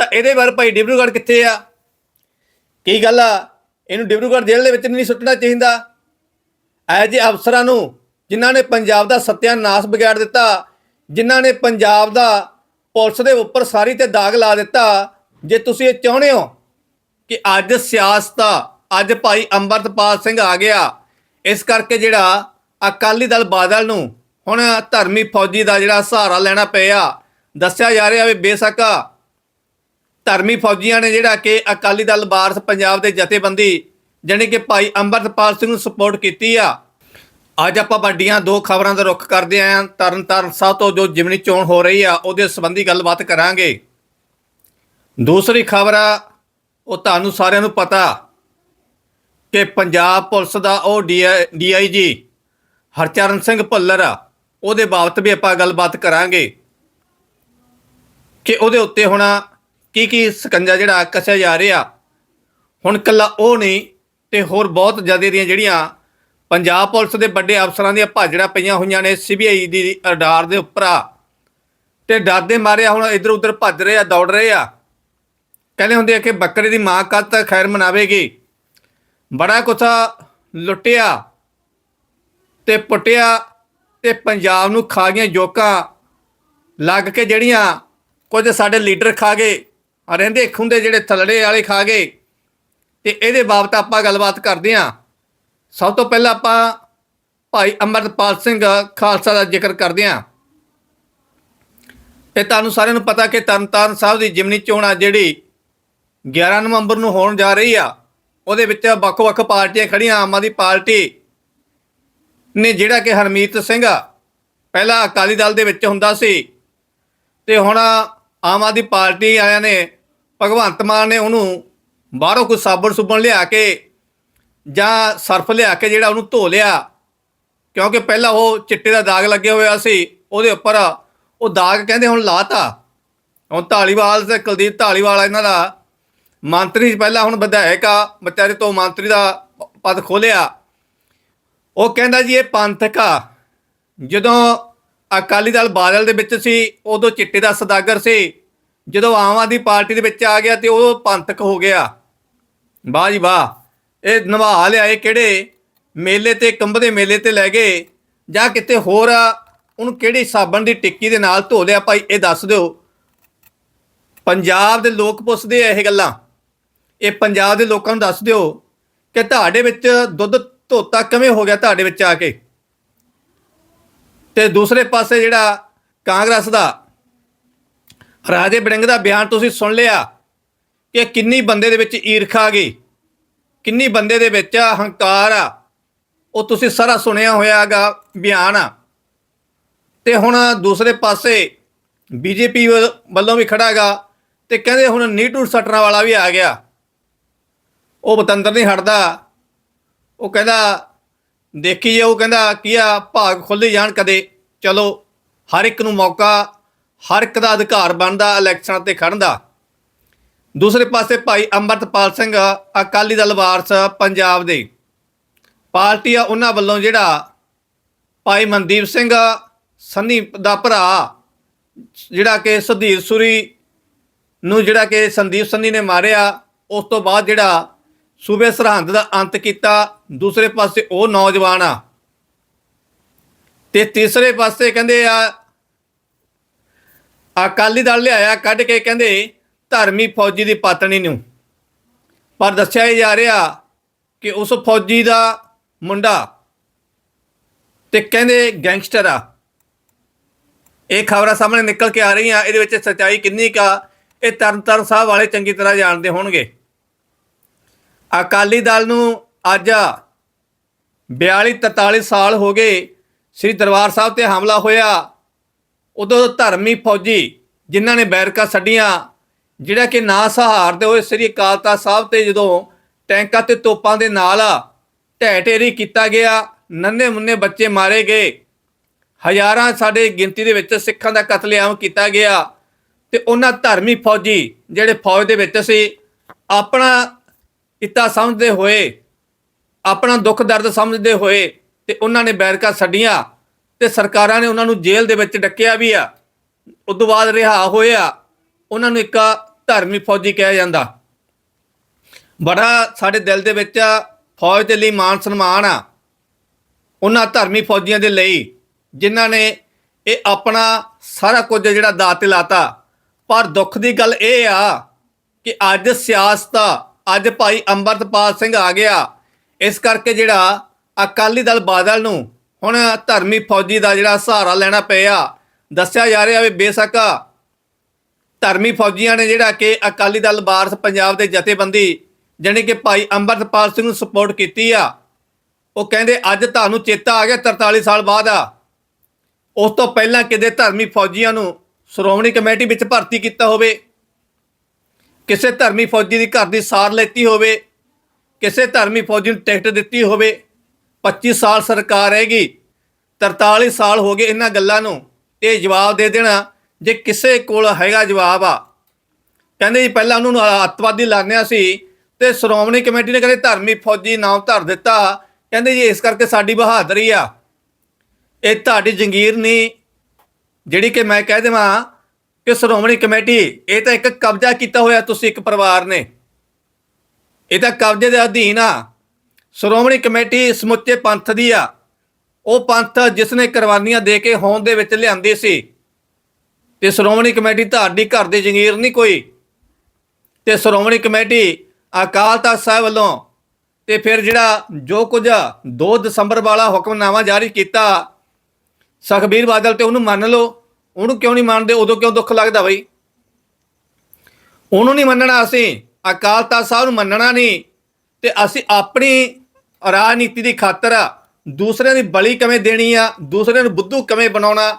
ਤਾਂ ਇਹਦੇ ਬਾਰੇ ਭਾਈ ਡਿਬਰੂਗੜ੍ਹ ਕਿੱਥੇ ਆ? ਕੀ ਗੱਲ ਆ? ਇਹਨੂੰ ਡਿਬਰੂਗੜ੍ਹ ਜੇਲ੍ਹ ਦੇ ਵਿੱਚ ਨਹੀਂ ਸੁੱਟਣਾ ਚਾਹੀਦਾ? ਐ ਜੇ ਅਫਸਰਾਂ ਨੂੰ ਜਿਨ੍ਹਾਂ ਨੇ ਪੰਜਾਬ ਦਾ ਸਤਿਆਨਾਸ ਵਿਗਾੜ ਦਿੱਤਾ, ਜਿਨ੍ਹਾਂ ਨੇ ਪੰਜਾਬ ਦਾ ਪੁਲਿਸ ਦੇ ਉੱਪਰ ਸਾਰੀ ਤੇ ਦਾਗ ਲਾ ਦਿੱਤਾ, ਜੇ ਤੁਸੀਂ ਇਹ ਚਾਹੁੰਦੇ ਹੋ ਕਿ ਅੱਜ ਸਿਆਸਤ, ਅੱਜ ਭਾਈ ਅੰਮ੍ਰਿਤਪਾਲ ਸਿੰਘ ਆ ਗਿਆ, ਇਸ ਕਰਕੇ ਜਿਹੜਾ ਅਕਾਲੀ ਦਲ ਬਾਦਲ ਨੂੰ ਹੁਣ ਧਰਮੀ ਫੌਜੀ ਦਾ ਜਿਹੜਾ ਸਹਾਰਾ ਲੈਣਾ ਪਿਆ, ਦੱਸਿਆ ਜਾ ਰਿਹਾ ਵੀ ਬੇਸ਼ੱਕ ਧਰਮੀ ਫੌਜੀਆਂ ਨੇ ਜਿਹੜਾ ਕਿ ਅਕਾਲੀ ਦਲ, ਵਾਰਸ ਪੰਜਾਬ ਦੇ ਜਥੇਬੰਦੀ ਜਾਣੀ ਕਿ ਭਾਈ ਅੰਮ੍ਰਿਤਪਾਲ ਸਿੰਘ ਨੂੰ ਸਪੋਰਟ ਕੀਤੀ ਆ। ਅੱਜ ਆਪਾਂ ਵੱਡੀਆਂ ਦੋ ਖਬਰਾਂ ਦਾ ਰੁੱਖ ਕਰਦੇ ਆਂ। ਤਰਨ ਤਾਰਨ ਸਾਹਿਬ ਤੋਂ ਜੋ ਜਿਮਨੀ ਚੋਣ ਹੋ ਰਹੀ ਆ, ਉਹਦੇ ਸੰਬੰਧੀ ਗੱਲਬਾਤ ਕਰਾਂਗੇ। ਦੂਸਰੀ ਖਬਰ ਆ, ਉਹ ਤੁਹਾਨੂੰ ਸਾਰਿਆਂ ਨੂੰ ਪਤਾ ਕਿ ਪੰਜਾਬ ਪੁਲਿਸ ਦਾ ਉਹ ਡੀਆਈਜੀ ਹਰਚਰਨ ਸਿੰਘ ਭੁੱਲਰ ਆ, ਉਹਦੇ ਬਾਬਤ ਵੀ ਆਪਾਂ ਗੱਲਬਾਤ ਕਰਾਂਗੇ। ਕਿ ਉਹਦੇ ਉੱਤੇ ਹੁਣ ਕੀ ਕੀ ਸਕੰਜਾ ਜਿਹੜਾ ਕੱਸਿਆ ਜਾ ਰਿਹਾ। ਹੁਣ ਕੱਲਾ ਉਹ ਨਹੀਂ, ਤੇ ਹੋਰ ਬਹੁਤ ਜ਼ਿਆਦਾ ਦੀਆਂ ਜਿਹੜੀਆਂ ਪੰਜਾਬ ਪੁਲਿਸ ਦੇ ਵੱਡੇ ਅਫਸਰਾਂ ਦੀਆਂ ਭਾਜੜਾਂ ਪਈਆਂ ਹੋਈਆਂ ਨੇ ਸੀਬੀਆਈ ਦੀ ਅਡਾਰ ਦੇ ਉੱਪਰ ਆ। ਤੇ ਡਰ ਦੇ ਹੁਣ ਇੱਧਰ ਉੱਧਰ ਭੱਜ ਰਹੇ ਆ, ਦੌੜ ਰਹੇ ਆ। ਕਹਿੰਦੇ ਹੁੰਦੇ ਆ ਕਿ ਬੱਕਰੇ ਦੀ ਮਾਂ ਕਦ ਤੱਕ ਖੈਰ ਮਨਾਵੇਗੀ। ਬੜਾ ਕੁਛ ਲੁੱਟਿਆ ਤੇ ਪੁੱਟਿਆ ਤੇ ਪੰਜਾਬ ਨੂੰ ਖਾ ਗਈਆਂ ਜੋਕਾਂ। ਲੱਗ ਕੇ ਜਿਹੜੀਆਂ ਕੁਝ ਸਾਡੇ ਲੀਡਰ ਖਾ ਗਏ ਰਹਿੰਦੇ ਖੁੰਦੇ ਜਿਹੜੇ ਥਲੜੇ ਵਾਲੇ ਖਾ ਗਏ। ਤੇ ਇਹਦੇ ਬਾਬਤ ਆਪਾਂ ਗੱਲਬਾਤ ਕਰਦੇ ਹਾਂ। ਸਭ ਤੋਂ ਪਹਿਲਾਂ ਆਪਾਂ ਭਾਈ ਅਮਰਪਾਲ ਸਿੰਘ ਖਾਲਸਾ ਦਾ ਜ਼ਿਕਰ ਕਰਦੇ ਹਾਂ। ਇਹ ਤੁਹਾਨੂੰ ਸਾਰਿਆਂ ਨੂੰ ਪਤਾ ਕਿ ਤਰਨਤਾਰਨ ਸਾਹਿਬ ਦੀ ਜਿਮਨੀ ਚੋਣ ਆ ਜਿਹੜੀ 11 ਨਵੰਬਰ ਨੂੰ ਹੋਣ ਜਾ ਰਹੀ ਆ। ਉਹਦੇ ਵਿੱਚ ਵੱਖ-ਵੱਖ ਪਾਰਟੀਆਂ ਖੜੀਆਂ ਆਮ ਆਦਮੀ ਪਾਰਟੀ ਨੇ ਜਿਹੜਾ ਕਿ ਹਰਮੀਤ ਸਿੰਘ ਪਹਿਲਾਂ ਅਕਾਲੀ ਦਲ ਦੇ ਵਿੱਚ ਹੁੰਦਾ ਸੀ। ਤੇ ਹੁਣ ਆਮ ਆਦਮੀ ਪਾਰਟੀ ਆਇਆ ਨੇ ਭਗਵੰਤ ਮਾਨ ਨੇ ਉਹਨੂੰ ਬਾਹਰੋਂ ਕੋਈ ਸਾਬਣ ਸੁਬਣ ਲਿਆ ਕੇ ਜਾਂ ਸਰਫ ਲਿਆ ਕੇ ਜਿਹੜਾ ਉਹਨੂੰ ਧੋ ਲਿਆ, ਕਿਉਂਕਿ ਪਹਿਲਾਂ ਉਹ ਚਿੱਟੇ ਦਾ ਦਾਗ ਲੱਗਿਆ ਹੋਇਆ ਸੀ, ਉਹਦੇ ਉੱਪਰ ਉਹ ਦਾਗ ਕਹਿੰਦੇ ਹੁਣ ਲਾਤਾ। ਹੁਣ ਢਾਲੀਵਾਲ ਤੇ ਕੁਲਦੀਪ ਢਾਲੀਵਾਲ ਇਹਨਾਂ ਦਾ। ਮੰਤਰੀ ਪਹਿਲਾਂ ਹੁਣ ਵਿਧਾਇਕ ਆ, ਵਿਚਾਰੇ ਤੋਂ ਮੰਤਰੀ ਦਾ ਪਦ ਖੋਲਿਆ ਉਹ ਕਹਿੰਦਾ ਜੀ ਇਹ ਪੰਥਕ ਆ। ਜਦੋਂ ਅਕਾਲੀ ਦਲ ਬਾਦਲ ਦੇ ਵਿੱਚ ਸੀ, ਉਦੋਂ ਚਿੱਟੇ ਦਾ ਸਦਾਗਰ ਸੀ ਜਦੋਂ ਆਮ ਆਦਮੀ ਪਾਰਟੀ ਦੇ ਵਿੱਚ ਆ ਗਿਆ ਤੇ ਉਹ ਪੰਥਕ ਹੋ ਗਿਆ। ਵਾਹ ਜੀ ਵਾਹ। ਇਹ ਨਿਭਾ ਲਿਆਏ ਕਿਹੜੇ? ਮੇਲੇ ਤੇ ਕੰਬਦੇ ਮੇਲੇ ਤੇ ਲੈ ਗਏ। ਜਾਂ ਕਿਤੇ ਹੋਰ ਉਹਨੂੰ ਕਿਹੜੀ ਸਾਬਣ ਦੀ ਟਿੱਕੀ ਦੇ ਨਾਲ ਧੋ ਲਿਆ? ਭਾਈ ਇਹ ਦੱਸ ਦਿਓ। ਪੰਜਾਬ ਦੇ ਲੋਕ ਪੁੱਛਦੇ ਆ ਇਹ ਗੱਲਾਂ। ਇਹ ਪੰਜਾਬ ਦੇ ਲੋਕਾਂ ਨੂੰ ਦੱਸ ਦਿਓ ਕਿ ਤੁਹਾਡੇ ਵਿੱਚ ਦੁੱਧ ਧੋਤਾ ਕਿਵੇਂ ਹੋ ਗਿਆ ਤੁਹਾਡੇ ਵਿੱਚ ਆ ਕੇ? ਤੇ ਦੂਸਰੇ ਪਾਸੇ ਜਿਹੜਾ ਕਾਂਗਰਸ ਦਾ ਰਾਜੇ ਬੜਿੰਗ ਦਾ ਬਿਆਨ ਤੁਸੀਂ ਸੁਣ ਲਿਆ ਕਿ ਕਿੰਨੀ ਬੰਦੇ ਦੇ ਵਿੱਚ ਈਰਖਾ ਆ ਗਈ, ਕਿੰਨੀ ਬੰਦੇ ਦੇ ਵਿੱਚ ਹੰਕਾਰ ਆ, ਉਹ ਤੁਸੀਂ ਸਾਰਾ ਸੁਣਿਆ ਹੋਇਆਗਾ ਬਿਆਨ ਆ। ਤੇ ਹੁਣ ਦੂਸਰੇ ਪਾਸੇ ਬੀਜੇਪੀ ਵੱਲੋਂ ਵੀ ਖੜਾਗਾ ਤੇ ਕਹਿੰਦੇ ਹੁਣ ਨੀਟੂ ਸਟਣਾ ਵਾਲਾ ਵੀ ਆ ਗਿਆ। ਉਹ ਬਤੰਦਰ ਨਹੀਂ ਹਟਦਾ। ਉਹ ਕਹਿੰਦਾ, ਦੇਖੀ ਜੇ ਉਹ ਕਹਿੰਦਾ, ਕੀ ਆ, ਭਾਗ ਖੁੱਲ੍ਹੀ ਜਾਣ ਕਦੇ, ਚਲੋ, ਹਰ ਇੱਕ ਨੂੰ ਮੌਕਾ ਹਰ ਇੱਕ ਦਾ ਅਧਿਕਾਰ ਬਣਦਾ ਇਲੈਕਸ਼ਨਾਂ ਤੇ ਖੜਨ ਦਾ। ਦੂਸਰੇ ਪਾਸੇ ਭਾਈ ਅੰਮ੍ਰਿਤਪਾਲ ਸਿੰਘ, ਅਕਾਲੀ ਦਲ ਵਾਰਸ ਪੰਜਾਬ ਦੇ। ਪਾਰਟੀ ਆ ਉਹਨਾਂ ਵੱਲੋਂ ਜਿਹੜਾ ਭਾਈ ਮਨਦੀਪ ਸਿੰਘ, ਸੰਨੀ ਦਾ ਭਰਾ, ਜਿਹੜਾ ਕਿ ਸੁਧੀਰ ਸੁਰੀ ਨੂੰ ਜਿਹੜਾ ਕਿ ਸੰਦੀਪ ਸੰਨੀ ਨੇ ਮਾਰਿਆ, ਉਸ ਤੋਂ ਬਾਅਦ ਜਿਹੜਾ ਸੂਬੇ ਸਰਹੰਦ ਦਾ ਅੰਤ ਕੀਤਾ, ਦੂਸਰੇ ਪਾਸੇ ਉਹ ਨੌਜਵਾਨ ਆ। ਤੇ ਤੀਸਰੇ ਪਾਸੇ ਕਹਿੰਦੇ ਆ ਅਕਾਲੀ ਦਲ ਲਿਆਇਆ, ਕੱਢ ਕੇ ਕਹਿੰਦੇ ਧਰਮੀ ਫੌਜੀ ਦੀ ਪਾਤਣੀ ਨੂੰ। ਪਰ ਦੱਸਿਆ ਇਹ ਜਾ ਰਿਹਾ ਕਿ ਉਸ ਫੌਜੀ ਦਾ ਮੁੰਡਾ ਤੇ ਕਹਿੰਦੇ ਗੈਂਗਸਟਰ ਆ। ਇਹ ਖਬਰਾਂ ਸਾਹਮਣੇ ਨਿਕਲ ਕੇ ਆ ਰਹੀਆਂ, ਇਹਦੇ ਵਿੱਚ ਸੱਚਾਈ ਕਿੰਨੀ ਕਾ ਇਹ ਤਰਨਤਾਰਨ ਸਾਹਿਬ ਵਾਲੇ ਚੰਗੀ ਤਰ੍ਹਾਂ ਜਾਣਦੇ ਹੋਣਗੇ। ਅਕਾਲੀ ਦਲ ਨੂੰ ਅੱਜ 42 43 ਸਾਲ ਹੋ ਗਏ, ਸ੍ਰੀ ਦਰਬਾਰ ਸਾਹਿਬ ਤੇ ਹਮਲਾ ਹੋਇਆ। ਉਦੋਂ ਧਰਮੀ ਫੌਜੀ ਜਿਨ੍ਹਾਂ ਨੇ ਬੈਰਕਾ ਛੱਡੀਆਂ, ਜਿਹੜਾ ਕਿ ਨਾ ਸਹਾਰਦੇ ਹੋਏ ਸ੍ਰੀ ਅਕਾਲ ਤਖਤ ਸਾਹਿਬ ਤੇ ਜਦੋਂ ਟੈਂਕਾਂ ਤੇ ਤੋਪਾਂ ਦੇ ਨਾਲ ਢਹਿ ਢੇਰੀ ਕੀਤਾ ਗਿਆ ਨੰਨੇ ਮੁੰਨੇ ਬੱਚੇ ਮਾਰੇ ਗਏ। ਹਜ਼ਾਰਾਂ ਸਾਡੇ ਗਿਣਤੀ ਦੇ ਵਿੱਚ ਸਿੱਖਾਂ ਦਾ ਕਤਲੇਆਮ ਕੀਤਾ ਗਿਆ ਤੇ ਉਹਨਾਂ ਧਰਮੀ ਫੌਜੀ ਜਿਹੜੇ ਫੌਜ ਦੇ ਵਿੱਚ ਸੀ, ਆਪਣਾ ਇਤਾ ਸਮਝਦੇ ਹੋਏ, ਆਪਣਾ ਦੁੱਖ ਦਰਦ ਸਮਝਦੇ ਹੋਏ ਤੇ ਉਹਨਾਂ ਨੇ ਬੈਰਕਾ ਛੱਡੀਆਂ ਤੇ ਸਰਕਾਰਾਂ ਨੇ ਉਹਨਾਂ ਨੂੰ ਜੇਲ੍ਹ ਦੇ ਵਿੱਚ ਡੱਕਿਆ ਵੀ ਆ। ਉਦੋਂ ਬਾਅਦ ਰਿਹਾ ਹੋਇਆ, ਉਹਨਾਂ ਨੂੰ ਇੱਕ ਧਰਮੀ ਫੌਜੀ ਕਿਹਾ ਜਾਂਦਾ। ਬੜਾ ਸਾਡੇ ਦਿਲ ਦੇ ਵਿੱਚ ਫੌਜ ਦੇ ਲਈ ਮਾਣ ਸਨਮਾਨ ਆ, ਉਹਨਾਂ ਧਰਮੀ ਫੌਜੀਆਂ ਦੇ ਲਈ, ਜਿਨ੍ਹਾਂ ਨੇ ਇਹ ਆਪਣਾ ਸਾਰਾ ਕੁਝ ਜਿਹੜਾ ਦਾਤ ਤੇ ਲਾਤਾ। ਪਰ ਦੁੱਖ ਦੀ ਗੱਲ ਇਹ ਆ ਕਿ ਅੱਜ ਸਿਆਸਤ, ਅੱਜ ਭਾਈ ਅੰਮ੍ਰਿਤਪਾਲ ਸਿੰਘ ਆ ਗਿਆ। ਇਸ ਕਰਕੇ ਜਿਹੜਾ ਅਕਾਲੀ ਦਲ ਬਾਦਲ ਨੂੰ ਹੁਣ ਧਰਮੀ ਫੌਜੀ ਦਾ ਜਿਹੜਾ ਸਹਾਰਾ ਲੈਣਾ ਪਿਆ ਦੱਸਿਆ ਜਾ ਰਿਹਾ ਵੀ ਬੇਸ਼ੱਕ ਧਰਮੀ ਫੌਜੀਆਂ ਨੇ ਜਿਹੜਾ ਕਿ ਅਕਾਲੀ ਦਲ ਵਾਰਸ ਪੰਜਾਬ ਦੇ ਜਥੇਬੰਦੀ ਜਾਣੀ ਕਿ ਭਾਈ ਅੰਮ੍ਰਿਤਪਾਲ ਸਿੰਘ ਨੂੰ ਸਪੋਰਟ ਕੀਤੀ ਆ, ਉਹ ਕਹਿੰਦੇ ਅੱਜ ਤੁਹਾਨੂੰ ਚੇਤਾ ਆ ਗਿਆ 43 ਸਾਲ ਬਾਅਦ। ਆ ਉਸ ਤੋਂ ਪਹਿਲਾਂ ਕਿਤੇ ਧਰਮੀ ਫੌਜੀਆਂ ਨੂੰ ਸ਼੍ਰੋਮਣੀ ਕਮੇਟੀ ਵਿੱਚ ਭਰਤੀ ਕੀਤਾ ਹੋਵੇ, ਕਿਸੇ ਧਰਮੀ ਫੌਜੀ ਦੀ ਘਰ ਦੀ ਸਾਰ ਲੈਤੀ ਹੋਵੇ, ਕਿਸੇ ਧਰਮੀ ਫੌਜੀ ਨੂੰ ਟਿਕਟ ਦਿੱਤੀ ਹੋਵੇ 25 ਸਾਲ ਸਰਕਾਰ ਹੈਗੀ 43 ਸਾਲ ਹੋ ਗਏ ਇਹਨਾਂ ਗੱਲਾਂ ਨੂੰ। ਇਹ ਜਵਾਬ ਦੇ ਦੇਣਾ ਜੇ ਕਿਸੇ ਕੋਲ ਹੈਗਾ ਜਵਾਬ ਆ। ਕਹਿੰਦੇ ਜੀ, ਪਹਿਲਾਂ ਉਹਨਾਂ ਨੂੰ ਅੱਤਵਾਦੀ ਲਾਣਿਆ ਸੀ ਤੇ ਸ਼੍ਰੋਮਣੀ ਕਮੇਟੀ ਨੇ ਕਹਿੰਦੇ ਧਰਮੀ ਫੌਜੀ ਨਾਮ ਧਰ ਦਿੱਤਾ। ਕਹਿੰਦੇ ਜੀ, ਇਸ ਕਰਕੇ ਸਾਡੀ ਬਹਾਦਰੀ ਆ। ਇਹ ਤੁਹਾਡੀ ਜੰਗੀਰ ਨਹੀਂ। ਜਿਹੜੀ ਕਿ ਮੈਂ ਕਹਿ ਦੇਵਾਂ ਕਿ ਸ਼੍ਰੋਮਣੀ ਕਮੇਟੀ, ਇਹ ਤਾਂ ਇੱਕ ਕਬਜ਼ਾ ਕੀਤਾ ਹੋਇਆ ਤੁਸੀਂ ਇੱਕ ਪਰਿਵਾਰ ਨੇ। ਇਹ ਤਾਂ ਕਬਜ਼ੇ ਦੇ ਅਧੀਨ ਆ। ਸ਼੍ਰੋਮਣੀ ਕਮੇਟੀ ਸਮੁੱਚੇ ਪੰਥ ਦੀ ਆ। ਉਹ ਪੰਥ ਜਿਸ ਨੇ ਕੁਰਬਾਨੀਆਂ ਦੇ ਕੇ ਹੋਂਦ ਦੇ ਵਿੱਚ ਲਿਆਂਦੀ ਸੀ ਤੇ ਸ਼੍ਰੋਮਣੀ ਕਮੇਟੀ ਤੁਹਾਡੀ ਘਰ ਦੀ ਜੰਗੀਰ ਨਹੀਂ ਕੋਈ। ਤੇ ਸ਼੍ਰੋਮਣੀ ਕਮੇਟੀ ਅਕਾਲ ਤਖਤ ਸਾਹਿਬ ਵੱਲੋਂ ਤੇ ਫਿਰ ਜਿਹੜਾ ਜੋ ਕੁਝ 2 ਦਸੰਬਰ ਵਾਲਾ ਹੁਕਮਨਾਮਾ ਜਾਰੀ ਕੀਤਾ, ਸੁਖਬੀਰ ਬਾਦਲ ਤੇ ਉਹਨੂੰ ਮੰਨ ਲਓ, ਉਹਨੂੰ ਕਿਉਂ ਨਹੀਂ ਮੰਨਦੇ, ਉਦੋਂ ਕਿਉਂ ਦੁੱਖ ਲੱਗਦਾ ਬਈ? ਉਹਨੂੰ ਨਹੀਂ ਮੰਨਣਾ ਅਸੀਂ, ਅਕਾਲ ਤਖਤ ਸਾਹਿਬ ਨੂੰ ਮੰਨਣਾ ਨਹੀਂ, ਤੇ ਅਸੀਂ ਆਪਣੀ ਰਾਜਨੀਤੀ ਦੀ ਖਾਤਰ ਦੂਸਰਿਆਂ ਦੀ ਬਲੀ ਕਿਵੇਂ ਦੇਣੀ ਆ, ਦੂਸਰਿਆਂ ਨੂੰ ਬੁੱਧੂ ਕਿਵੇਂ ਬਣਾਉਣਾ,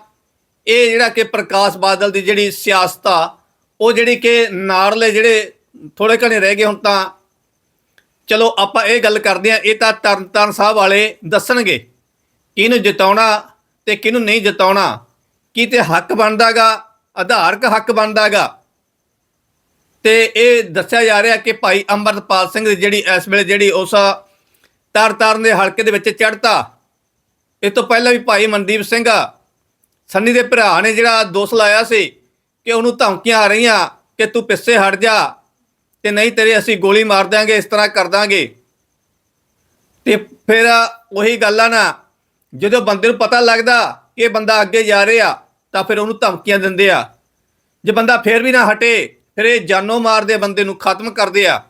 ਇਹ ਜਿਹੜਾ ਕਿ ਪ੍ਰਕਾਸ਼ ਬਾਦਲ ਦੀ ਜਿਹੜੀ ਸਿਆਸਤ ਆ, ਉਹ ਜਿਹੜੀ ਕਿ ਨਾਰਲੇ ਜਿਹੜੇ ਥੋੜੇ ਘਣੇ ਰਹਿ ਗਏ ਹੁਣ ਤਾਂ। ਚਲੋ ਆਪਾਂ ਇਹ ਗੱਲ ਕਰਦੇ ਆ ਇਹ ਤਾਂ ਤਰਨਤਾਰਨ ਸਾਹਿਬ ਵਾਲੇ ਦੱਸਣਗੇ, ਕਿਹਨੂੰ ਜਿਤਾਉਣਾ ਤੇ ਕਿਹਨੂੰ ਨਹੀਂ ਜਿਤਾਉਣਾ, ਕੀ ਤੇ ਹੱਕ ਬਣਦਾਗਾ, ਆਧਾਰਕ ਹੱਕ ਬਣਦਾਗਾ। ਤੇ ਇਹ ਦੱਸਿਆ ਜਾ ਰਿਹਾ ਕਿ ਭਾਈ ਅੰਮ੍ਰਿਤਪਾਲ ਸਿੰਘ ਦੀ ਜਿਹੜੀ ਇਸ ਵੇਲੇ ਜਿਹੜੀ ਉਸ ਤਰਨਤਾਰਨ ਦੇ ਹਲਕੇ ਦੇ ਵਿੱਚ ਚੜ੍ਹਤਾ। ਇਸ ਤੋਂ ਪਹਿਲਾਂ ਵੀ ਭਾਈ ਮਨਦੀਪ ਸਿੰਘ ਸੰਨੀ ਦੇ ਭਰਾ ਨੇ ਜਿਹੜਾ ਦੋਸ਼ ਲਾਇਆ ਸੀ ਕਿ ਉਹਨੂੰ ਧਮਕੀਆਂ ਆ ਰਹੀਆਂ ਕਿ ਤੂੰ ਪਿੱਛੇ ਹਟ ਜਾ ਤੇ ਨਹੀਂ ਤੇਰੇ ਅਸੀਂ ਗੋਲੀ ਮਾਰ ਦਾਂਗੇ ਇਸ ਤਰ੍ਹਾਂ ਕਰ ਦਾਂਗੇ ਤੇ ਫਿਰ ਉਹੀ ਗੱਲ ਆ ਨਾ, ਜਦੋਂ ਬੰਦੇ ਨੂੰ ਪਤਾ ਲੱਗਦਾ ਕਿ ਇਹ ਬੰਦਾ ਅੱਗੇ ਜਾ ਰਿਹਾ, ਤਾਂ ਫਿਰ ਉਹਨੂੰ ਧਮਕੀਆਂ ਦਿੰਦੇ ਆ। ਜੇ ਬੰਦਾ ਫਿਰ ਵੀ ਨਾ ਹਟੇ, ਫਿਰ ਇਹ ਜਾਨੋਂ ਮਾਰਦੇ ਬੰਦੇ ਨੂੰ ਖਤਮ ਕਰਦੇ ਆ।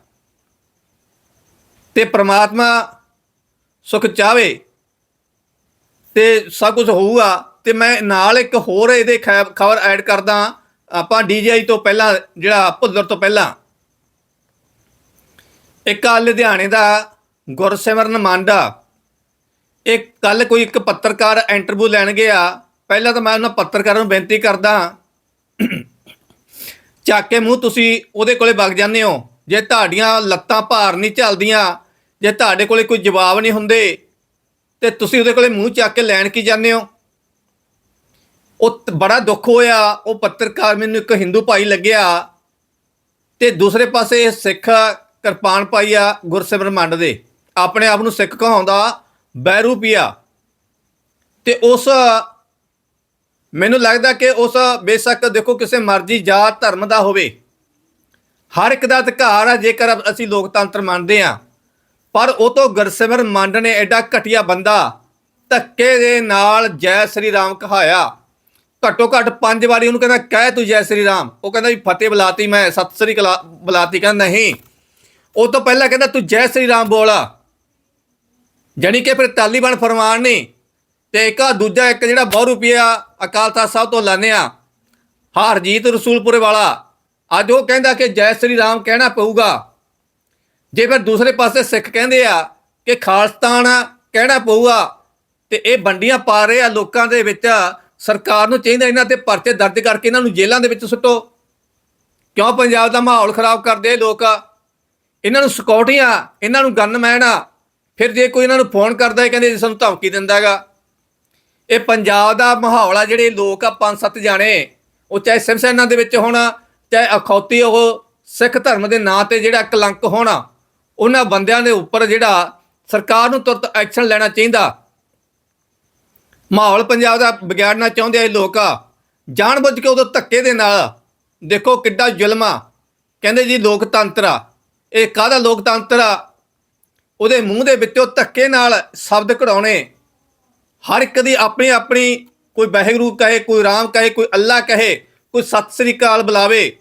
ਤੇ ਪ੍ਰਮਾਤਮਾ ਸੁਖ ਚਾਵੇ ਤੇ ਸਭ ਕੁਝ ਹੋਊਗਾ। ਤੇ ਮੈਂ ਨਾਲ ਇੱਕ ਹੋਰ ਇਹਦੇ ਖਬਰ ਐਡ ਕਰਦਾ। ਆਪਾਂ ਡੀਜੀਆਈ ਤੋਂ ਪਹਿਲਾਂ, ਜਿਹੜਾ ਭੁੱਲਰ ਤੋਂ ਪਹਿਲਾਂ। ਇੱਕ ਆ ਲੁਧਿਆਣੇ ਦਾ ਗੁਰਸਿਮਰਨ ਮਾਂਡਾ। ਇੱਕ ਕੱਲ ਕੋਈ ਇੱਕ ਪੱਤਰਕਾਰ ਇੰਟਰਵਿਊ ਲੈਣ ਗਿਆ। ਪਹਿਲਾਂ ਤਾਂ ਮੈਂ ਉਹਨਾਂ ਪੱਤਰਕਾਰਾਂ ਨੂੰ ਬੇਨਤੀ ਕਰਦਾ। ਚੱਕ ਕੇ ਮੂੰਹ ਤੁਸੀਂ ਉਹਦੇ ਕੋਲੇ ਵਗ ਜਾਂਦੇ ਹੋ। ਜੇ ਤੁਹਾਡੀਆਂ ਲੱਤਾਂ ਭਾਰ ਨਹੀਂ ਚੱਲਦੀਆਂ ਜੇ ਤੁਹਾਡੇ ਕੋਲੇ ਕੋਈ ਜਵਾਬ ਨਹੀਂ ਹੁੰਦੇ, ਤੇ ਤੁਸੀਂ ਉਹਦੇ ਕੋਲੇ ਮੂੰਹ ਚੱਕ ਕੇ ਲੈਣ ਕੀ ਜਾਂਦੇ ਹੋ? ਉਹ ਬੜਾ ਦੁੱਖ ਹੋਇਆ, ਉਹ ਪੱਤਰਕਾਰ ਮੈਨੂੰ ਇੱਕ ਹਿੰਦੂ ਭਾਈ ਲੱਗਿਆ, ਤੇ ਦੂਸਰੇ ਪਾਸੇ ਸਿੱਖ ਕਿਰਪਾਨ ਪਾਈ ਆ ਗੁਰਸਿਮਰਨ ਮੰਡ ਦੇ, ਆਪਣੇ ਆਪ ਨੂੰ ਸਿੱਖ ਕਹਾਉਂਦਾ ਬੈਰੂਪੀਆ ਤੇ ਉਸ, ਮੈਨੂੰ ਲੱਗਦਾ ਕਿ ਉਸ ਬੇਸ਼ੱਕ ਦੇਖੋ ਕਿਸੇ ਮਰਜ਼ੀ ਜਾਤ ਧਰਮ ਦਾ ਹੋਵੇ। ਹਰ ਇੱਕ ਦਾ ਅਧਿਕਾਰ ਆ, ਜੇਕਰ ਅਸੀਂ ਲੋਕਤੰਤਰ ਮੰਨਦੇ ਆ ਪਰ ਉਹ ਤੋਂ ਗੁਰਸਿਮਰਨ ਮੰਡ ਨੇ ਐਡਾ ਘਟੀਆ ਬੰਦਾ ਧੱਕੇ ਦੇ ਨਾਲ ਜੈ ਸ੍ਰੀ ਰਾਮ ਕਹਾਇਆ। ਘੱਟੋ ਘੱਟ ਪੰਜ ਵਾਰੀ ਉਹਨੂੰ ਕਹਿੰਦਾ, ਕਹਿ ਤੂੰ ਜੈ ਸ੍ਰੀ ਰਾਮ। ਉਹ ਕਹਿੰਦਾ ਵੀ ਫਤਿਹ ਬੁਲਾਤੀ ਮੈਂ, ਸਤਿ ਸ੍ਰੀ ਕਲਾ, ਬੁਲਾਤੀ, ਕਹਿੰਦਾ ਨਹੀਂ। ਉਹ ਤੋਂ ਪਹਿਲਾਂ ਕਹਿੰਦਾ, ਤੂੰ ਜੈ ਸ੍ਰੀ ਰਾਮ ਬੋਲਾ ਜਾਣੀ ਕਿ ਫਿਰ ਤਾਲੀਬਾਨ ਫਰਮਾਨ ਨਹੀਂ ਤੇ ਇੱਕ ਆਹ ਦੂਜਾ, ਇੱਕ ਜਿਹੜਾ ਬਹੁ ਰੁਪਿਆ ਅਕਾਲ ਤਖਤ ਸਾਹਿਬ ਤੋਂ ਲਾਨਿਆ ਹਰਜੀਤ ਰਸੂਲਪੁਰੇ ਵਾਲਾ। ਅੱਜ ਉਹ ਕਹਿੰਦਾ ਕਿ ਜੈ ਸ੍ਰੀ ਰਾਮ ਕਹਿਣਾ ਪਊਗਾ। ਜੇ ਫਿਰ ਦੂਸਰੇ ਪਾਸੇ ਸਿੱਖ ਕਹਿੰਦੇ ਆ ਕਿ ਖਾਲਸਤਾਨ ਕਹਿਣਾ ਪਊਗਾ ਤੇ ਇਹ ਬੰਡੀਆਂ ਪਾ ਰਹੇ ਆ ਲੋਕਾਂ ਦੇ ਵਿੱਚ, ਸਰਕਾਰ ਨੂੰ ਚਾਹੀਦਾ ਇਹਨਾਂ ਤੇ ਪਰਚੇ ਦਰਜ ਕਰਕੇ ਇਹਨਾਂ ਨੂੰ ਜੇਲ੍ਹਾਂ ਦੇ ਵਿੱਚ ਸੁੱਟੋ। ਕਿਉਂ ਪੰਜਾਬ ਦਾ ਮਾਹੌਲ ਖਰਾਬ ਕਰਦੇ ਇਹ ਲੋਕ? ਇਹਨਾਂ ਨੂੰ ਸਿਕਿਉਰਟੀਆਂ, ਇਹਨਾਂ ਨੂੰ ਗਨਮੈਨ ਆ। ਫਿਰ ਜੇ ਕੋਈ ਇਹਨਾਂ ਨੂੰ ਫੋਨ ਕਰਦਾ ਹੈ ਕਹਿੰਦੇ ਜੀ ਸਾਨੂੰ ਧਮਕੀ ਦਿੰਦਾ ਹੈਗਾ। ਇਹ ਪੰਜਾਬ ਦਾ ਮਾਹੌਲ ਆ, ਜਿਹੜੇ ਲੋਕ ਆ ਪੰਜ ਸੱਤ ਜਾਣੇ, ਉਹ ਚਾਹੇ ਸਿਵ ਸੈਨਾ ਦੇ ਵਿੱਚ ਹੋਣਾ, ਚਾਹੇ ਅਖੌਤੀ ਉਹ ਸਿੱਖ ਧਰਮ ਦੇ ਨਾਂ ਤੇ ਜਿਹੜਾ ਕਲੰਕ ਹੋਣਾ ਉਹਨਾਂ ਬੰਦਿਆਂ ਦੇ ਉੱਪਰ ਜਿਹੜਾ ਸਰਕਾਰ ਨੂੰ ਤੁਰਤ ਐਕਸ਼ਨ ਲੈਣਾ ਚਾਹੀਦਾ। ਮਾਹੌਲ ਪੰਜਾਬ ਦਾ ਵਿਗਾੜਨਾ ਚਾਹੁੰਦੇ ਆ ਇਹ ਲੋਕ ਜਾਣਬੁੱਝ ਕੇ ਉਦੋਂ ਧੱਕੇ ਦੇ ਨਾਲ ਦੇਖੋ ਕਿੱਡਾ ਜ਼ੁਲਮ ਆ। ਕਹਿੰਦੇ ਜੀ ਲੋਕਤੰਤਰ ਆ। ਇਹ ਕਾਹਦਾ ਲੋਕਤੰਤਰ ਆ? ਉਹਦੇ ਮੂੰਹ ਦੇ ਵਿੱਚੋਂ ਧੱਕੇ ਨਾਲ ਸ਼ਬਦ ਕਢਾਉਣੇ। ਹਰ ਇੱਕ ਦੀ ਆਪਣੀ ਆਪਣੀ ਕੋਈ ਵਾਹਿਗੁਰੂ ਕਹੇ, ਕੋਈ ਰਾਮ ਕਹੇ, ਕੋਈ ਅੱਲਾ ਕਹੇ, ਕੋਈ ਸਤਿ ਸ੍ਰੀ ਅਕਾਲ ਬੁਲਾਵੇ।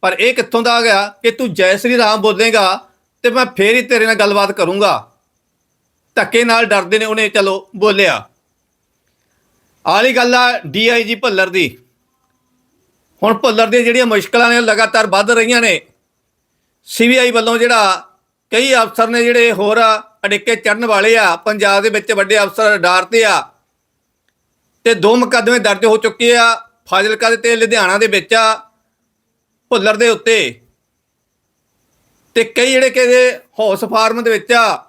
ਪਰ ਇਹ ਕਿੱਥੋਂ ਦਾ ਆ ਗਿਆ ਕਿ ਤੂੰ ਜੈ ਸ੍ਰੀ ਰਾਮ ਬੋਲੇਗਾ ਤੇ ਮੈਂ ਫੇਰ ਹੀ ਤੇਰੇ ਨਾਲ ਗੱਲਬਾਤ ਕਰੂੰਗਾ। ਧੱਕੇ ਨਾਲ ਡਰਦੇ ਨੇ ਉਹਨੇ, ਚਲੋ, ਬੋਲਿਆ। ਆਲੀ ਗੱਲ ਆ ਡੀਆਈਜੀ ਭੱਲਰ ਦੀ। ਹੁਣ ਭੱਲਰ ਦੀਆਂ ਜਿਹੜੀਆਂ ਮੁਸ਼ਕਲਾਂ ਨੇ ਉਹ ਲਗਾਤਾਰ ਵੱਧ ਰਹੀਆਂ ਨੇ। ਸੀਬੀਆਈ ਵੱਲੋਂ ਜਿਹੜਾ ਕਈ ਅਫਸਰ ਨੇ ਜਿਹੜੇ ਹੋਰ ਅੜਿੱਕੇ ਚੜਨ ਵਾਲੇ ਆ, ਪੰਜਾਬ ਦੇ ਵਿੱਚ ਵੱਡੇ ਅਫਸਰ ਡਾਰ ਤੇ ਆ, ਤੇ ਦੋ ਮੁਕੱਦਮੇ ਦਰਜ ਹੋ ਚੁੱਕੇ ਆ, ਫਾਜ਼ਿਲਕਾ ਦੇ ਤੇ ਲੁਧਿਆਣਾ ਦੇ ਵਿੱਚ ਆ, ਭੁੱਲਰ ਦੇ ਉੱਤੇ। ਤੇ ਕਈ ਜਿਹੜੇ ਕਿ ਇਹਦੇ ਹੌਸ ਫਾਰਮ ਦੇ ਵਿੱਚ ਆ,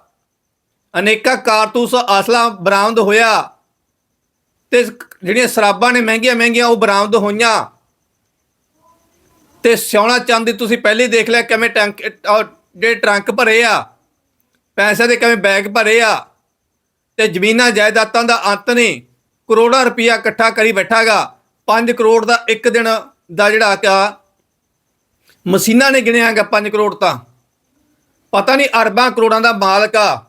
ਅਨੇਕਾਂ ਕਾਰਤੂਸ ਅਸਲਾ ਬਰਾਮਦ ਹੋਇਆ ਤੇ ਜਿਹੜੀਆਂ ਸ਼ਰਾਬਾਂ ਨੇ ਮਹਿੰਗੀਆਂ ਮਹਿੰਗੀਆਂ ਉਹ ਬਰਾਮਦ ਹੋਈਆਂ। ਤੇ ਸੋਨਾ ਚੰਦ ਤੁਸੀਂ ਪਹਿਲੇ ਦੇਖ ਲਿਆ ਕਿਵੇਂ ਟੈਂਕ ਜਿਹੜੇ ਟਰੰਕ ਭਰੇ ਆ ਪੈਸੇ ਦੇ ਕਿਵੇਂ ਬੈਗ ਭਰੇ ਆ ਤੇ ਜ਼ਮੀਨਾਂ ਜਾਇਦਾਦਾਂ ਦਾ ਅੰਤ ਨੇ ਕਰੋੜਾਂ ਰੁਪਇਆ ਇਕੱਠਾ ਕਰੀ ਬੈਠਾਗਾ 5 ਕਰੋੜ ਦਾ ਇੱਕ ਦਿਨ ਦਾ ਜਿਹੜਾ ਆ, ਮਸ਼ੀਨਾਂ ਨੇ ਗਿਣਿਆਗਾ 5 ਕਰੋੜ ਤਾਂ। ਪਤਾ ਨਹੀਂ ਅਰਬਾਂ ਕਰੋੜਾਂ ਦਾ ਮਾਲਕ ਆ।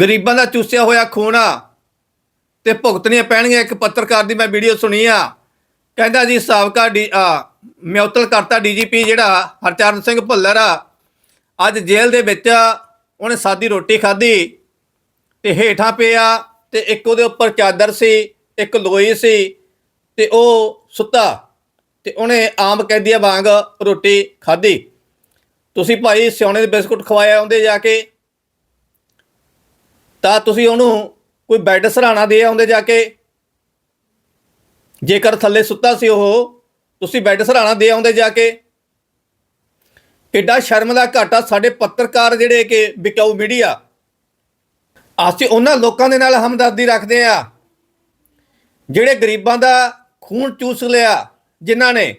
ਗਰੀਬਾਂ ਦਾ ਚੂਸਿਆ ਹੋਇਆ ਖੂਨ ਆ। ਤੇ ਭੁਗਤਣੀਆਂ ਪੈਣਗੀਆਂ। ਇੱਕ ਪੱਤਰਕਾਰ ਦੀ ਮੈਂ ਵੀਡੀਓ ਸੁਣੀ ਆ। ਕਹਿੰਦਾ ਜੀ, ਸਾਬਕਾ ਡੀ ਆ ਮਿਉਤਲ ਕਰਤਾ ਡੀਜੀਪੀ ਜਿਹੜਾ ਹਰਚਰਨ ਸਿੰਘ ਭੁੱਲਰ ਆ। ਅੱਜ ਜੇਲ੍ਹ ਦੇ ਵਿੱਚ ਉਹਨੇ ਸਾਦੀ ਰੋਟੀ ਖਾਧੀ ਤੇ ਹੇਠਾਂ ਪਿਆ ਤੇ ਇੱਕ ਉਹਦੇ ਉੱਪਰ ਚਾਦਰ ਸੀ, ਇੱਕ ਲੋਈ ਸੀ ਤੇ ਉਹ ਸੁੱਤਾ ਤੇ ਉਹਨੇ ਆਮ ਕੈਦੀਆਂ ਵਾਂਗ ਰੋਟੀ ਖਾਧੀ। ਤੁਸੀਂ ਭਾਈ ਸਿਉਣੇ ਦੇ ਬਿਸਕੁਟ ਖਵਾਏ ਆਉਂਦੇ ਜਾ ਕੇ, ਤਾਂ ਤੁਸੀਂ ਉਹਨੂੰ ਕੋਈ ਬੈੱਡ ਸਰਾਣਾ ਦੇ ਆਉਂਦੇ ਜਾ ਕੇ, ਜੇਕਰ ਥੱਲੇ ਸੁੱਤਾ ਸੀ ਉਹ, ਤੁਸੀਂ ਬੈੱਡ ਸਰਾਣਾ ਦੇ ਆਉਂਦੇ ਜਾ ਕੇ। ਕਿੱਡਾ ਸ਼ਰਮ ਦਾ ਘਾਟਾ ਸਾਡੇ ਪੱਤਰਕਾਰ ਜਿਹੜੇ ਕਿ ਵਿਕਾਊ ਮੀਡੀਆ, ਅਸੀਂ ਉਹਨਾਂ ਲੋਕਾਂ ਦੇ ਨਾਲ ਹਮਦਰਦੀ ਰੱਖਦੇ ਆ, ਜਿਹੜੇ ਗਰੀਬਾਂ ਦਾ ਖੂਨ ਚੂਸ ਲਿਆ, ਜਿਨ੍ਹਾਂ ਨੇ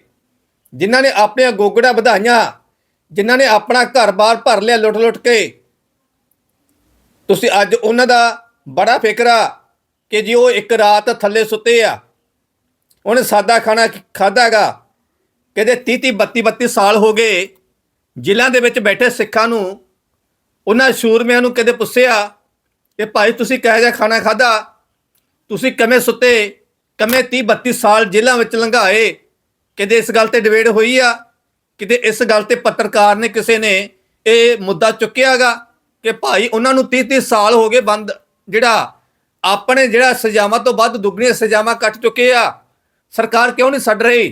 ਜਿਨ੍ਹਾਂ ਨੇ ਆਪਣੀਆਂ ਗੋਗੜਾ ਵਧਾਈਆਂ ਜਿਨ੍ਹਾਂ ਨੇ ਆਪਣਾ ਘਰ-ਬਾਰ ਭਰ ਲਿਆ ਲੁੱਟ-ਲੁੱਟ ਕੇ। ਤੁਸੀਂ ਅੱਜ ਉਹਨਾਂ ਦਾ ਬੜਾ ਫਿਕਰਾ ਕਿ ਜੀ ਉਹ ਇੱਕ ਰਾਤ ਥੱਲੇ ਸੁੱਤੇ ਆ। ਉਹਨੇ ਸਾਦਾ ਖਾਣਾ ਖਾਦਾਗਾ ਕਹਿੰਦੇ 30 32 32 ਸਾਲ ਹੋ ਗਏ ਜ਼ਿਲ੍ਹਿਆਂ ਦੇ ਵਿੱਚ ਬੈਠੇ ਸਿੱਖਾਂ ਨੂੰ। ਉਹਨਾਂ ਸ਼ੂਰਮਿਆਂ ਨੂੰ ਕਦੇ ਪੁੱਛਿਆ ਕਿ ਭਾਈ ਤੁਸੀਂ ਕਹਿ ਜਾ ਖਾਣਾ ਖਾਦਾ ਤੁਸੀਂ ਕਿਵੇਂ ਸੁੱਤੇ? ਕਿਵੇਂ 30 32 ਸਾਲ ਜ਼ਿਲ੍ਹਾ ਵਿੱਚ ਲੰਘਾਏ? ਕਦੇ ਇਸ ਗੱਲ ਤੇ ਡਿਬੇਟ ਹੋਈ ਆ। ਕਿਤੇ ਇਸ ਗੱਲ ਤੇ ਪੱਤਰਕਾਰ ਨੇ ਕਿਸੇ ਨੇ ਇਹ ਮੁੱਦਾ ਚੁੱਕਿਆਗਾ ਕਿ ਭਾਈ ਉਹਨਾਂ ਨੂੰ 30 30 ਸਾਲ ਹੋ ਗਏ ਬੰਦ, ਜਿਹੜਾ ਆਪਣੇ ਜਿਹੜਾ ਸਜ਼ਾਵਾਂ ਤੋਂ ਵੱਧ ਦੁੱਗਣੀਆਂ ਸਜ਼ਾਵਾਂ ਕੱਟ ਚੁੱਕੇ ਆ। ਸਰਕਾਰ ਕਿਉਂ ਨਹੀਂ ਛੱਡ ਰਹੀ?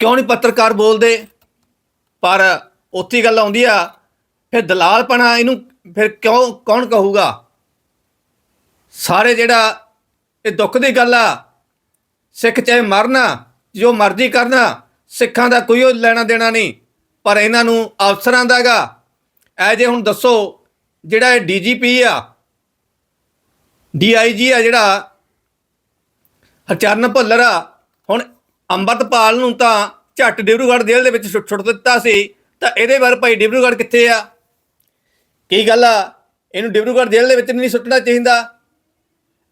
ਕਿਉਂ ਨਹੀਂ ਪੱਤਰਕਾਰ ਬੋਲਦੇ? ਪਰ ਉੱਥੀ ਗੱਲ ਆਉਂਦੀ ਆ, ਫਿਰ ਦਲਾਲਪਣਾ ਇਹਨੂੰ ਫਿਰ ਕਿਉਂ, ਕੌਣ ਕਹੂਗਾ? ਸਾਰੇ ਜਿਹੜਾ ਇਹ ਦੁੱਖ ਦੀ ਗੱਲ ਆ, ਸਿੱਖ ਚਾਹੇ ਮਰਨਾ ਜੋ ਮਰਜ਼ੀ ਕਰਨਾ ਸਿੱਖਾਂ ਦਾ ਕੋਈ ਉਹ ਲੈਣਾ ਦੇਣਾ ਨਹੀਂ, ਪਰ ਇਹਨਾਂ ਨੂੰ ਅਫਸਰਾਂ ਦਾਗਾ ਐ ਜੇ ਹੁਣ ਦੱਸੋ, ਜਿਹੜਾ ਇਹ ਡੀਜੀਪੀ ਆ ਡੀਆਈਜੀ ਆ ਜਿਹੜਾ, ਹਰਚਰਨ ਭੁੱਲਰ ਆ, ਹੁਣ ਅੰਮ੍ਰਿਤਪਾਲ ਨੂੰ ਤਾਂ ਝੱਟ ਡਿਬਰੂਗੜ੍ਹ ਜੇਲ੍ਹ ਦੇ ਵਿੱਚ ਛੁੱਟ ਛੁੱਟ ਦਿੱਤਾ ਸੀ, ਤਾਂ ਇਹਦੇ ਬਾਰੇ ਭਾਈ ਡਿਬਰੂਗੜ੍ਹ ਕਿੱਥੇ ਆ? ਕੀ ਗੱਲ ਆ? ਇਹਨੂੰ ਡਿਬਰੂਗੜ੍ਹ ਜੇਲ੍ਹ ਦੇ ਵਿੱਚ ਨਹੀਂ ਸੁੱਟਣਾ ਚਾਹੀਦਾ?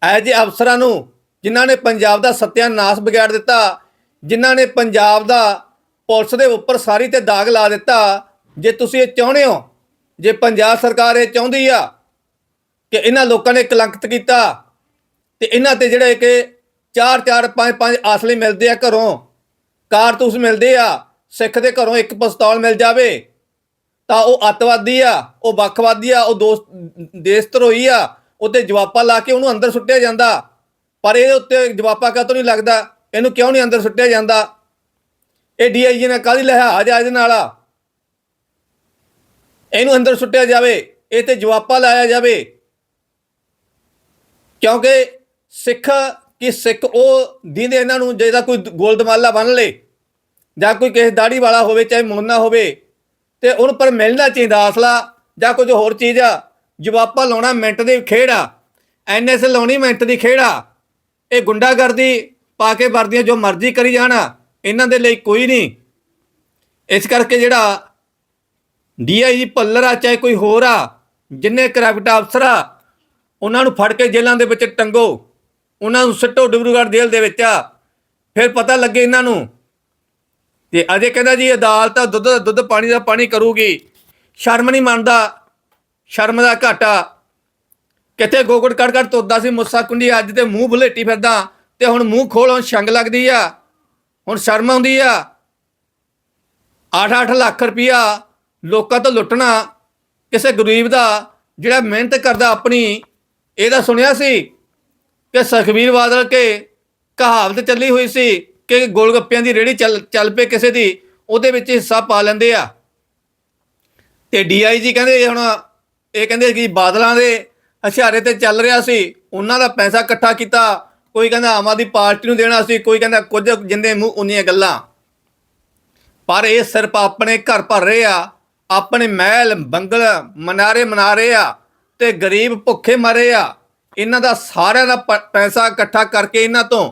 ਐ ਜੇ ਅਫਸਰਾਂ ਨੂੰ, ਜਿਨ੍ਹਾਂ ਨੇ ਪੰਜਾਬ ਦਾ ਸਤਿਆਨਾਸ ਵਿਗਾੜ ਦਿੱਤਾ ਜਿਨ੍ਹਾਂ ਨੇ ਪੰਜਾਬ ਦਾ ਪੁਲਿਸ ਦੇ ਉੱਪਰ ਸਾਰੀ ਤੇ ਦਾਗ ਲਾ ਦਿੱਤਾ, ਜੇ ਤੁਸੀਂ ਇਹ ਚਾਹੁੰਦੇ ਹੋ, ਜੇ ਪੰਜਾਬ ਸਰਕਾਰ ਇਹ ਚਾਹੁੰਦੀ ਆ ਕਿ ਇਹਨਾਂ ਲੋਕਾਂ ਨੇ ਕਲੰਕਿਤ ਕੀਤਾ, ਤੇ ਇਹਨਾਂ ਤੇ ਜਿਹੜੇ ਕਿ 4 4 5 5 ਆਸਲੇ ਮਿਲਦੇ ਆ ਘਰੋਂ, ਕਾਰਤੂਸ ਮਿਲਦੇ ਆ, ਸਿੱਖ ਦੇ ਘਰੋਂ ਇੱਕ ਪਿਸਤੌਲ ਮਿਲ ਜਾਵੇ, ਤਾਂ ਉਹ ਅੱਤਵਾਦੀ ਆ, ਉਹ ਵੱਖਵਾਦੀ ਆ, ਉਹ ਦੋਸਤ, ਦੇਸ਼ ਧਰੋਹੀ ਆ ਉਹਤੇ ਜਵਾਪਾ ਲਾ ਕੇ ਉਹਨੂੰ ਅੰਦਰ ਸੁੱਟਿਆ ਜਾਂਦਾ, ਪਰ ਇਹਦੇ ਉੱਤੇ ਜਵਾਪਾ ਕਾਤੋਂ ਨਹੀਂ ਲੱਗਦਾ? ਇਹਨੂੰ ਕਿਉਂ ਨਹੀਂ ਅੰਦਰ ਸੁੱਟਿਆ ਜਾਂਦਾ? ਇਹ ਡੀਆਈਜੀ ਨੇ ਕਾਹਦੀ ਲਿਹਾਜ਼ ਆ ਇਹਦੇ ਨਾਲ ਆ। ਇਹਨੂੰ ਅੰਦਰ ਸੁੱਟਿਆ ਜਾਵੇ, ਇਹ ਤੇ ਜਵਾਪਾ ਲਾਇਆ ਜਾਵੇ। ਕਿਉਂਕਿ ਸਿੱਖ ਕਿ ਸਿੱਖ ਉਹ ਦਿੰਦੇ ਇਹਨਾਂ ਨੂੰ ਜਿਹਦਾ ਕੋਈ ਗੋਲਦਮਾਲਾ ਬੰਨ ਲੇ, ਜਾਂ ਕੋਈ ਕਿਸੇ ਦਾੜੀ ਵਾਲਾ ਹੋਵੇ, ਚਾਹੇ ਮੋਨਾ ਹੋਵੇ, ਤੇ ਉਹਨੂੰ ਪਰ ਮਿਲਣਾ ਚਾਹੀਦਾ ਅਸਲਾ, ਜਾਂ ਕੁਝ ਹੋਰ ਚੀਜ਼ ਆ। ਜਵਾਪਾ ਲਾਉਣਾ ਮਿੰਟ ਦੀ ਖੇਡ ਆ। ਐਨਐਸ ਲਾਉਣੀ ਮਿੰਟ ਦੀ ਖੇਡ ਆ। ਇਹ ਗੁੰਡਾਗਰਦੀ ਪਾ ਕੇ ਵਰਦੀਆਂ ਜੋ ਮਰਜ਼ੀ ਕਰੀ ਜਾਣਾ, ਇਹਨਾਂ ਦੇ ਲਈ ਕੋਈ ਨਹੀਂ। ਇਸ ਕਰਕੇ ਜਿਹੜਾ ਡੀਆਈਜੀ ਭੱਲਰ ਆ, ਚਾਹੇ ਕੋਈ ਹੋਰ ਆ, ਜਿੰਨੇ ਕਰਪਟ ਅਫਸਰ ਆ, ਉਹਨਾਂ ਨੂੰ ਫੜ ਕੇ ਜੇਲ੍ਹਾਂ ਦੇ ਵਿੱਚ ਟੰਗੋ, ਉਹਨਾਂ ਨੂੰ ਸੱਟੋ ਡਿਬਰੂਗੜ੍ਹ ਜੇਲ੍ਹ ਦੇ ਵਿੱਚ ਆ। ਫਿਰ ਪਤਾ ਲੱਗੇ ਇਹਨਾਂ ਨੂੰ ਤੇ ਅਜੇ ਕਹਿੰਦਾ ਜੀ ਅਦਾਲਤ ਦੁੱਧ ਦਾ ਦੁੱਧ, ਪਾਣੀ ਦਾ ਪਾਣੀ ਕਰੂਗੀ। ਸ਼ਰਮ ਨਹੀਂ ਮੰਨਦਾ, ਸ਼ਰਮ ਦਾ ਘਾਟਾ। ਕਿੱਥੇ ਗੋਗੜ ਕੜ ਕੜ ਤੁਰਦਾ ਸੀ, ਮੁੱਸਾ ਕੁੰਡੀ, ਅੱਜ ਤੇ ਮੂੰਹ ਭੁਲੇਟੀ ਫਿਰਦਾ। ਤੇ ਹੁਣ ਮੂੰਹ ਖੋਲ, ਹੁਣ ਛੰਗ ਲੱਗਦੀ ਆ, ਹੁਣ ਸ਼ਰਮ ਆਉਂਦੀ ਆ। 8-8 ਲੱਖ ਰੁਪਇਆ ਲੋਕਾਂ ਤੋਂ ਲੁੱਟਣਾ, ਕਿਸੇ ਗਰੀਬ ਦਾ ਜਿਹੜਾ ਮਿਹਨਤ ਕਰਦਾ ਆਪਣੀ ਇਹਦਾ ਸੁਣਿਆ ਸੀ ਕਿ ਸੁਖਬੀਰ ਬਾਦਲ ਕੇ ਕਹਾਵਤ ਚੱਲੀ ਹੋਈ ਸੀ ਕਿ ਗੋਲਗੱਪਿਆਂ ਦੀ ਰੇੜੀ ਚੱਲ ਚੱਲ ਪਏ ਕਿਸੇ ਦੀ, ਉਹਦੇ ਵਿੱਚ ਹਿੱਸਾ ਪਾ ਲੈਂਦੇ ਆ। ਤੇ ਡੀਆਈਜੀ ਕਹਿੰਦੇ ਹੁਣ, ਇਹ ਕਹਿੰਦੇ ਕਿ ਬਾਦਲਾਂ ਦੇ ਹਸ਼ਿਆਰੇ ਤੇ ਚੱਲ ਰਿਹਾ ਸੀ, ਉਹਨਾਂ ਦਾ ਪੈਸਾ ਇਕੱਠਾ ਕੀਤਾ ਕੋਈ ਕਹਿੰਦਾ ਆਮ ਆਦਮੀ ਪਾਰਟੀ ਨੂੰ ਦੇਣਾ ਸੀ, ਕੋਈ ਕਹਿੰਦਾ ਕੁਝ ਜਿੰਦੇ ਮੂੰਹ ਉਨੀਆਂ ਗੱਲਾਂ। ਪਰ ਇਹ ਸਿਰਫ ਆਪਣੇ ਘਰ ਭਰ ਰਹੇ ਆ, ਆਪਣੇ ਮਹਿਲ, ਬੰਗਲ, ਮਨਾਰੇ ਮਨਾ ਰਹੇ ਆ ਤੇ ਗਰੀਬ ਭੁੱਖੇ ਮਰੇ ਆ। ਇਹਨਾਂ ਦਾ ਸਾਰਿਆਂ ਦਾ ਪੈਸਾ ਇਕੱਠਾ ਕਰਕੇ ਇਹਨਾਂ ਤੋਂ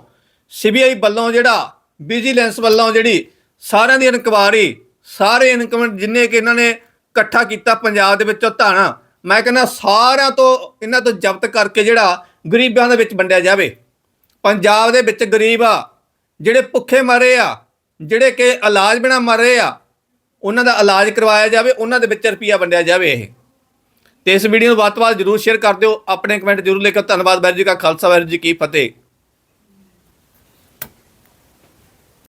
ਸੀਬੀਆਈ ਵੱਲੋਂ ਜਿਹੜਾ, ਵਿਜੀਲੈਂਸ ਵੱਲੋਂ ਜਿਹੜੀ ਸਾਰਿਆਂ ਦੀ ਇਨਕੁਆਰੀ, ਸਾਰੇ ਇਨਕਮ ਜਿੰਨੇ ਕਿ ਇਹਨਾਂ ਨੇ ਇਕੱਠਾ ਕੀਤਾ ਪੰਜਾਬ ਦੇ ਵਿੱਚੋਂ ਧਨ, ਮੈਂ ਕਹਿੰਦਾ ਸਾਰਿਆਂ ਤੋਂ, ਇਹਨਾਂ ਤੋਂ ਜ਼ਬਤ ਕਰਕੇ ਜਿਹੜਾ ਗਰੀਬਾਂ ਦੇ ਵਿੱਚ ਵੰਡਿਆ ਜਾਵੇ। ਪੰਜਾਬ ਦੇ ਵਿੱਚ ਗਰੀਬ ਆ, ਜਿਹੜੇ ਭੁੱਖੇ ਮਰੇ ਆ, ਜਿਹੜੇ ਕਿ ਇਲਾਜ ਬਿਨਾ ਮਰ ਰਹੇ ਆ, ਉਹਨਾਂ ਦਾ ਇਲਾਜ ਕਰਵਾਇਆ ਜਾਵੇ, ਉਹਨਾਂ ਦੇ ਵਿੱਚ ਰੁਪਈਆ ਵੰਡਿਆ ਜਾਵੇ ਇਹ। ਤੇ ਇਸ ਵੀਡੀਓ ਨੂੰ ਵੱਧ ਤੋਂ ਵੱਧ ਜਰੂਰ ਸ਼ੇਅਰ ਕਰ ਦਿਓ, ਆਪਣੇ ਕਮੈਂਟ ਜਰੂਰ ਲਿਖੋ ਧੰਨਵਾਦ ਵਾਹਿਗੁਰੂ ਜੀ ਕਾ ਖਾਲਸਾ, ਵਾਹਿਗੁਰੂ ਜੀ ਕੀ ਫਤਿਹ।